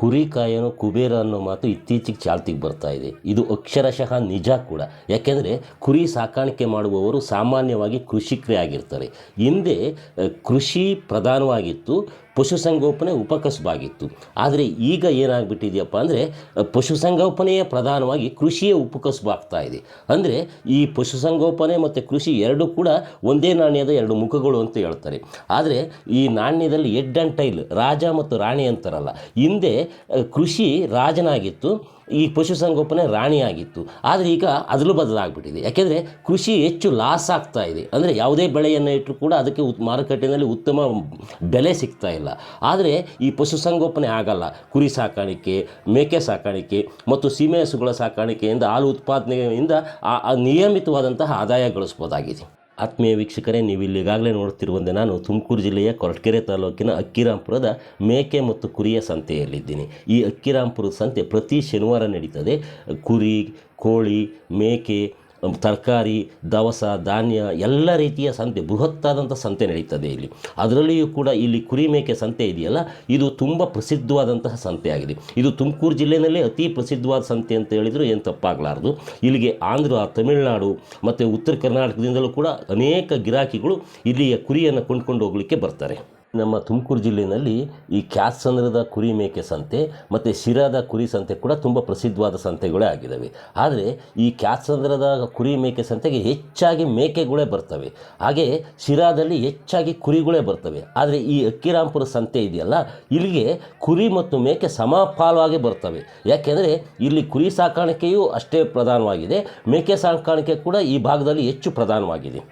ಕುರಿ ಕಾಯನು ಕುಬೇರ ಅನ್ನೋ ಮಾತು ಇತ್ತೀಚೆಗೆ ಚಾಲ್ತಿಗೆ ಬರ್ತಾ ಇದೆ. ಇದು ಅಕ್ಷರಶಃ ನಿಜ ಕೂಡ. ಯಾಕೆಂದರೆ ಕುರಿ ಸಾಕಾಣಿಕೆ ಮಾಡುವವರು ಸಾಮಾನ್ಯವಾಗಿ ಕೃಷಿಕರೇ ಆಗಿರ್ತಾರೆ. ಹಿಂದೆ ಕೃಷಿ ಪ್ರಧಾನವಾಗಿತ್ತು. ಪಶುಸಂಗೋಪನೆ ಉಪಕಸುಬಾಗಿತ್ತು. ಆದರೆ ಈಗ ಏನಾಗ್ಬಿಟ್ಟಿದೆಯಪ್ಪ ಅಂದರೆ, ಪಶುಸಂಗೋಪನೆಯೇ ಪ್ರಧಾನವಾಗಿ ಕೃಷಿಯೇ ಉಪಕಸುಬಾಗ್ತಾ ಇದೆ ಅಂದರೆ ಈ ಪಶುಸಂಗೋಪನೆ ಮತ್ತು ಕೃಷಿ ಎರಡೂ ಕೂಡ ಒಂದೇ ನಾಣ್ಯದ ಎರಡು ಮುಖಗಳು ಅಂತ ಹೇಳ್ತಾರೆ. ಆದರೆ ಈ ನಾಣ್ಯದಲ್ಲಿ ಎಡ್ ಆ್ಯಂಡ್ ಟೈಲ್, ರಾಜ ಮತ್ತು ರಾಣಿ ಅಂತಾರಲ್ಲ, ಹಿಂದೆ ಕೃಷಿ ರಾಜನಾಗಿತ್ತು. ಈ ಪಶುಸಂಗೋಪನೆ ರಾಣಿಯಾಗಿತ್ತು. ಆದರೆ ಈಗ ಅದಲು ಬದಲಾಗ್ಬಿಟ್ಟಿದೆ. ಯಾಕೆಂದರೆ ಕೃಷಿ ಹೆಚ್ಚು ಲಾಸ್ ಆಗ್ತಾ ಇದೆ. ಅಂದರೆ ಯಾವುದೇ ಬೆಳೆಯನ್ನು ಇಟ್ಟರೂ ಕೂಡ ಅದಕ್ಕೆ ಉತ್ ಮಾರುಕಟ್ಟೆಯಲ್ಲಿ ಉತ್ತಮ ಬೆಲೆ ಸಿಗ್ತಾ ಇಲ್ಲ. ಆದರೆ ಈ ಪಶುಸಂಗೋಪನೆ ಆಗಲ್ಲ. ಕುರಿ ಸಾಕಾಣಿಕೆ, ಮೇಕೆ ಸಾಕಾಣಿಕೆ ಮತ್ತು ಸೀಮೆ ಹಸುಗಳ ಸಾಕಾಣಿಕೆಯಿಂದ ಹಾಲು ಉತ್ಪಾದನೆಯಿಂದ ಆ- ನಿಯಮಿತವಾದಂತಹ ಆದಾಯ ಗಳಿಸ್ಬೋದಾಗಿದೆ ಆತ್ಮೀಯ ವೀಕ್ಷಕರೇ, ನೀವು ಇಲ್ಲಿ ಈಗಾಗಲೇ ನೋಡ್ತಿರುವಂತೆ ನಾನು ತುಮಕೂರು ಜಿಲ್ಲೆಯ ಕೊರಟಗೆರೆ ತಾಲೂಕಿನ ಅಕ್ಕಿರಾಂಪುರದ ಮೇಕೆ ಮತ್ತು ಕುರಿಯ ಸಂತೆಯಲ್ಲಿದ್ದೀನಿ. ಈ ಅಕ್ಕಿರಾಂಪುರದ ಸಂತೆ ಪ್ರತಿ ಶನಿವಾರ ನಡೀತದೆ. ಕುರಿ, ಕೋಳಿ, ಮೇಕೆ ತರಕಾರಿ, ದವಸ, ಧಾನ್ಯ ಎಲ್ಲ ರೀತಿಯ ಸಂತೆ, ಬೃಹತ್ತಾದಂಥ ಸಂತೆ ನಡೀತದೆ ಇಲ್ಲಿ. ಅದರಲ್ಲಿಯೂ ಕೂಡ ಇಲ್ಲಿ ಕುರಿ ಮೇಕೆ ಸಂತೆ ಇದೆಯಲ್ಲ? ಇದು ತುಂಬ ಪ್ರಸಿದ್ಧವಾದಂತಹ ಸಂತೆ ಆಗಿದೆ. ಇದು ತುಮಕೂರು ಜಿಲ್ಲೆಯಲ್ಲೇ ಅತಿ ಪ್ರಸಿದ್ಧವಾದ ಸಂತೆ ಅಂತ ಹೇಳಿದರೂ ಏನು ತಪ್ಪಾಗಲಾರದು. ಇಲ್ಲಿಗೆ ಆಂಧ್ರ, ತಮಿಳುನಾಡು ಮತ್ತು ಉತ್ತರ ಕರ್ನಾಟಕದಿಂದಲೂ ಕೂಡ ಅನೇಕ ಗಿರಾಕಿಗಳು ಇಲ್ಲಿಯ ಕುರಿಯನ್ನು ಕೊಂಡ್ಕೊಂಡು ಹೋಗಲಿಕ್ಕೆ ಬರ್ತಾರೆ. ನಮ್ಮ ತುಮಕೂರು ಜಿಲ್ಲೆಯಲ್ಲಿ ಈ ಕ್ಯಾತ್ಸಂದ್ರದ ಕುರಿ ಮೇಕೆ ಸಂತೆ ಮತ್ತು ಶಿರಾದ ಕುರಿ ಸಂತೆ ಕೂಡ ತುಂಬ ಪ್ರಸಿದ್ಧವಾದ ಸಂತೆಗಳೇ ಆಗಿದ್ದಾವೆ. ಆದರೆ ಈ ಕ್ಯಾತ್ಸಂದ್ರದ ಕುರಿ ಮೇಕೆ ಸಂತೆಗೆ ಹೆಚ್ಚಾಗಿ ಮೇಕೆಗಳೇ ಬರ್ತವೆ. ಹಾಗೆ ಶಿರಾದಲ್ಲಿ ಹೆಚ್ಚಾಗಿ ಕುರಿಗಳೇ ಬರ್ತವೆ. ಆದರೆ ಈ ಅಕ್ಕಿರಾಂಪುರ ಸಂತೆ ಇದೆಯಲ್ಲ, ಇಲ್ಲಿಗೆ ಕುರಿ ಮತ್ತು ಮೇಕೆ ಸಮಪಾಲವಾಗಿ ಬರ್ತವೆ. ಯಾಕೆಂದರೆ ಇಲ್ಲಿ ಕುರಿ ಸಾಕಾಣಿಕೆಯೂ ಅಷ್ಟೇ ಪ್ರಧಾನವಾಗಿದೆ. ಮೇಕೆ ಸಾಕಾಣಿಕೆ ಕೂಡ ಈ ಭಾಗದಲ್ಲಿ ಹೆಚ್ಚು ಪ್ರಧಾನವಾಗಿದೆ.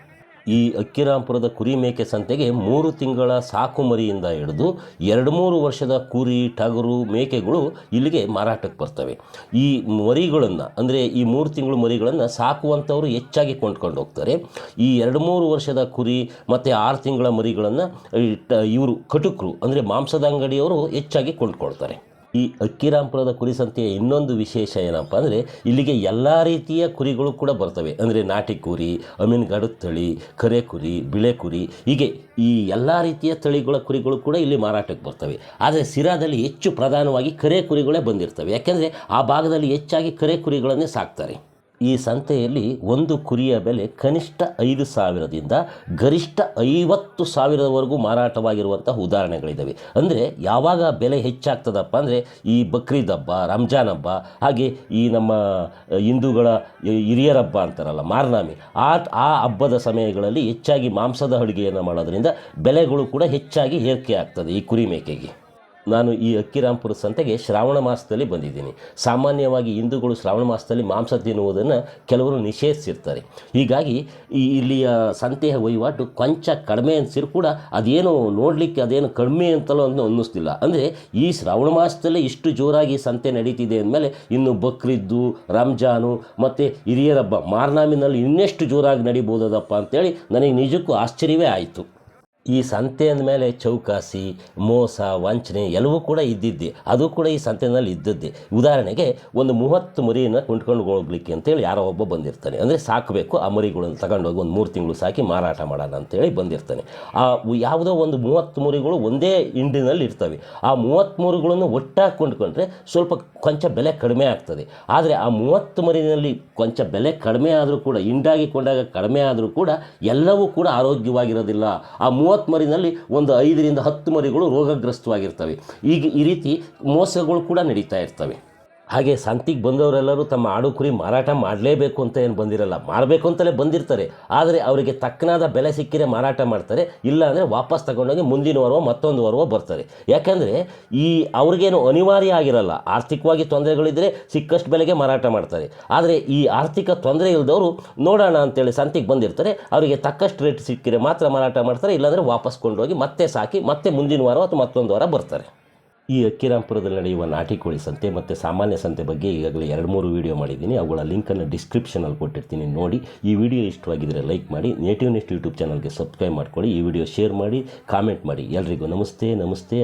ಈ ಅಕ್ಕಿರಾಂಪುರದ ಕುರಿ ಮೇಕೆ ಸಂತೆಗೆ ಮೂರು ತಿಂಗಳ ಸಾಕು ಮರಿಯಿಂದ ಹಿಡಿದು ಎರಡು ಮೂರು ವರ್ಷದ ಕುರಿ, ಟಗರು, ಮೇಕೆಗಳು ಇಲ್ಲಿಗೆ ಮಾರಾಟಕ್ಕೆ ಬರ್ತವೆ. ಈ ಮರಿಗಳನ್ನು, ಅಂದರೆ ಈ ಮೂರು ತಿಂಗಳು ಮರಿಗಳನ್ನು ಸಾಕುವಂಥವರು ಹೆಚ್ಚಾಗಿ ಕೊಂಡ್ಕೊಂಡು ಹೋಗ್ತಾರೆ. ಈ ಎರಡು ಮೂರು ವರ್ಷದ ಕುರಿ ಮತ್ತು ಆರು ತಿಂಗಳ ಮರಿಗಳನ್ನು ಇವರು, ಕಟುಕರು, ಅಂದರೆ ಮಾಂಸದ ಅಂಗಡಿಯವರು ಹೆಚ್ಚಾಗಿ ಕೊಂಡ್ಕೊಳ್ತಾರೆ. ಈ ಅಕ್ಕಿರಾಂಪುರದ ಕುರಿ ಸಂತೆಯ ಇನ್ನೊಂದು ವಿಶೇಷ ಏನಪ್ಪ ಅಂದರೆ ಇಲ್ಲಿಗೆ ಎಲ್ಲ ರೀತಿಯ ಕುರಿಗಳು ಕೂಡ ಬರ್ತವೆ. ಅಂದರೆ ನಾಟಿ ಕುರಿ, ಅಮೀನ್ಗಡು ತಳಿ, ಕರೆ ಕುರಿ, ಬಿಳೆ ಕುರಿ, ಹೀಗೆ ಈ ಎಲ್ಲ ರೀತಿಯ ತಳಿಗಳ ಕುರಿಗಳು ಕೂಡ ಇಲ್ಲಿ ಮಾರಾಟಕ್ಕೆ ಬರ್ತವೆ. ಆದರೆ ಸಿರಾದಲ್ಲಿ ಹೆಚ್ಚು ಪ್ರಧಾನವಾಗಿ ಕರೆ ಕುರಿಗಳೇ ಬಂದಿರ್ತವೆ. ಯಾಕೆಂದರೆ ಆ ಭಾಗದಲ್ಲಿ ಹೆಚ್ಚಾಗಿ ಕರೆ ಕುರಿಗಳನ್ನೇ ಸಾಕ್ತಾರೆ. ಈ ಸಂತೆಯಲ್ಲಿ ಒಂದು ಕುರಿಯ ಬೆಲೆ ಕನಿಷ್ಠ ಐದು ಸಾವಿರದಿಂದ ಗರಿಷ್ಠ ಐವತ್ತು ಸಾವಿರದವರೆಗೂ ಮಾರಾಟವಾಗಿರುವಂತಹ ಉದಾಹರಣೆಗಳಿದ್ದಾವೆ ಅಂದರೆ ಯಾವಾಗ ಬೆಲೆ ಹೆಚ್ಚಾಗ್ತದಪ್ಪ ಅಂದರೆ ಈ ಬಕ್ರೀದ್ ಹಬ್ಬ ರಂಜಾನ್ ಹಬ್ಬ, ಹಾಗೆ ಈ ನಮ್ಮ ಹಿಂದೂಗಳ ಹಿರಿಯರ ಹಬ್ಬ ಅಂತಾರಲ್ಲ, ಮಾರ್ನಾಮಿ, ಆ ಆ ಹಬ್ಬದ ಸಮಯಗಳಲ್ಲಿ ಹೆಚ್ಚಾಗಿ ಮಾಂಸದ ಅಡುಗೆಯನ್ನು ಮಾಡೋದರಿಂದ ಬೆಲೆಗಳು ಕೂಡ ಹೆಚ್ಚಾಗಿ ಏರಿಕೆ ಆಗ್ತದೆ ಈ ಕುರಿ ಮೇಕೆಗೆ. ನಾನು ಈ ಅಕ್ಕಿರಾಂಪುರ ಸಂತೆಗೆ ಶ್ರಾವಣ ಮಾಸದಲ್ಲಿ ಬಂದಿದ್ದೀನಿ. ಸಾಮಾನ್ಯವಾಗಿ ಹಿಂದೂಗಳು ಶ್ರಾವಣ ಮಾಸದಲ್ಲಿ ಮಾಂಸ ತಿನ್ನುವುದನ್ನು ಕೆಲವರು ನಿಷೇಧಿಸಿರ್ತಾರೆ. ಹೀಗಾಗಿ ಈ ಇಲ್ಲಿಯ ಸಂತೆಯ ವಹಿವಾಟು ಕೊಂಚ ಕಡಿಮೆ ಅನಿಸಿರು ಕೂಡ ಅದೇನು ನೋಡಲಿಕ್ಕೆ ಅದೇನು ಕಡಿಮೆ ಅಂತಲೂ ಅಂತ ಅನ್ನಿಸ್ತಿಲ್ಲ. ಅಂದರೆ ಈ ಶ್ರಾವಣ ಮಾಸದಲ್ಲೇ ಇಷ್ಟು ಜೋರಾಗಿ ಸಂತೆ ನಡೀತಿದೆ ಅಂದಮೇಲೆ ಇನ್ನು ಬಕ್ರಿದ್ದು, ರಂಜಾನು ಮತ್ತು ಹಿರಿಯರಬ್ಬ ಮಾರ್ನಾಮಿನಲ್ಲಿ ಇನ್ನೆಷ್ಟು ಜೋರಾಗಿ ನಡಿಬೋದಪ್ಪ ಅಂತೇಳಿ ನನಗೆ ನಿಜಕ್ಕೂ ಆಶ್ಚರ್ಯವೇ ಆಯಿತು. ಈ ಸಂತೆ ಅಂದಮೇಲೆ ಚೌಕಾಸಿ, ಮೋಸ, ವಂಚನೆ ಎಲ್ಲವೂ ಕೂಡ ಇದ್ದಿದ್ದೆ. ಅದು ಕೂಡ ಈ ಸಂತೆನಲ್ಲಿ ಇದ್ದದ್ದೇ. ಉದಾಹರಣೆಗೆ ಒಂದು ಮೂವತ್ತು ಮರಿಯನ್ನು ಕೊಂಡ್ಕೊಂಡು ಹೋಗ್ಲಿಕ್ಕೆ ಅಂತೇಳಿ ಯಾರೋ ಒಬ್ಬ ಬಂದಿರ್ತಾನೆ. ಅಂದರೆ ಸಾಕಬೇಕು ಆ ಮರಿಗಳನ್ನು ತಗೊಂಡೋಗಿ ಒಂದು ಮೂರು ತಿಂಗಳು ಸಾಕಿ ಮಾರಾಟ ಮಾಡೋಣ ಅಂತೇಳಿ ಬಂದಿರ್ತಾನೆ. ಆ ಯಾವುದೋ ಒಂದು ಮೂವತ್ತು ಮರಿಗಳು ಒಂದೇ ಇಂಡಿನಲ್ಲಿ ಇರ್ತವೆ. ಆ ಮೂವತ್ತು ಮರಿಗಳನ್ನು ಒಟ್ಟಾಗಿ ಕೊಂಡ್ಕೊಂಡ್ರೆ ಸ್ವಲ್ಪ ಕೊಂಚ ಬೆಲೆ ಕಡಿಮೆ ಆಗ್ತದೆ. ಆದರೆ ಆ ಮೂವತ್ತು ಮರಿನಲ್ಲಿ ಕೊಂಚ ಬೆಲೆ ಕಡಿಮೆ ಆದರೂ ಕೂಡ ಇಂಡಾಗಿ ಕೊಂಡಾಗ ಕಡಿಮೆ ಆದರೂ ಕೂಡ ಎಲ್ಲವೂ ಕೂಡ ಆರೋಗ್ಯವಾಗಿರೋದಿಲ್ಲ. ಆ ಮೂವತ್ತು ಮರಿನಲ್ಲಿ ಒಂದು ಐದರಿಂದ ಹತ್ತು ಮರಿಗಳು ರೋಗಗ್ರಸ್ತವಾಗಿರ್ತವೆ. ಈಗ ಈ ರೀತಿ ಮೋಸಗಳು ಕೂಡ ನಡೀತಾ ಇರ್ತವೆ. ಹಾಗೆ ಸಂತಿಗೆ ಬಂದವರೆಲ್ಲರೂ ತಮ್ಮ ಆಡು ಕುರಿ ಮಾರಾಟ ಮಾಡಲೇಬೇಕು ಅಂತ ಏನು ಬಂದಿರಲ್ಲ ಮಾಡಬೇಕು ಅಂತಲೇ ಬಂದಿರ್ತಾರೆ. ಆದರೆ ಅವರಿಗೆ ತಕ್ಕನಾದ ಬೆಲೆ ಸಿಕ್ಕಿದರೆ ಮಾರಾಟ ಮಾಡ್ತಾರೆ, ಇಲ್ಲ ಅಂದರೆ ವಾಪಸ್ ತಗೊಂಡೋಗಿ ಮುಂದಿನ ವಾರವೋ ಮತ್ತೊಂದು ವಾರವೋ ಬರ್ತಾರೆ. ಯಾಕೆಂದರೆ ಈ ಅವ್ರಿಗೇನು ಅನಿವಾರ್ಯ ಆಗಿರಲ್ಲ, ಆರ್ಥಿಕವಾಗಿ ತೊಂದರೆಗಳಿದ್ದರೆ ಸಿಕ್ಕಷ್ಟು ಬೆಲೆಗೆ ಮಾರಾಟ ಮಾಡ್ತಾರೆ. ಆದರೆ ಈ ಆರ್ಥಿಕ ತೊಂದರೆ ಇಲ್ಲದವರು ನೋಡೋಣ ಅಂತೇಳಿ ಸಂತಿಗೆ ಬಂದಿರ್ತಾರೆ, ಅವರಿಗೆ ತಕ್ಕಷ್ಟು ರೇಟ್ ಸಿಕ್ಕಿದರೆ ಮಾತ್ರ ಮಾರಾಟ ಮಾಡ್ತಾರೆ, ಇಲ್ಲಾಂದರೆ ವಾಪಸ್ ಕೊಂಡೋಗಿ ಮತ್ತೆ ಸಾಕಿ ಮತ್ತೆ ಮುಂದಿನ ವಾರ ಅಥವಾ ಮತ್ತೊಂದು ವಾರ ಬರ್ತಾರೆ. ಈ ಅಕ್ಕಿರಾಂಪುರದಲ್ಲಿ ನಡೆಯುವ ನಾಟಿ ಕೋಳಿ ಸಂತೆ ಮತ್ತು ಸಾಮಾನ್ಯ ಸಂತೆ ಬಗ್ಗೆ ಈಗಾಗಲೇ ಎರಡು ಮೂರು ವೀಡಿಯೋ ಮಾಡಿದ್ದೀನಿ. ಅವುಗಳ ಲಿಂಕನ್ನು ಡಿಸ್ಕ್ರಿಪ್ಷನಲ್ಲಿ ಕೊಟ್ಟಿರ್ತೀನಿ. ನೋಡಿ, ಈ ವಿಡಿಯೋ ಇಷ್ಟವಾಗಿದ್ದರೆ ಲೈಕ್ ಮಾಡಿ ನೇಟಿವ್ ನೆಸ್ಟ್ ಯೂಟ್ಯೂಬ್ ಚಾನಲ್ಗೆ ಸಬ್ಸ್ಕ್ರೈಬ್ ಮಾಡ್ಕೊಳ್ಳಿ. ಈ ವಿಡಿಯೋ ಶೇರ್ ಮಾಡಿ ಕಾಮೆಂಟ್ ಮಾಡಿ. ಎಲ್ರಿಗೂ ನಮಸ್ತೆ ನಮಸ್ತೆ ನಮಸ್ತೆ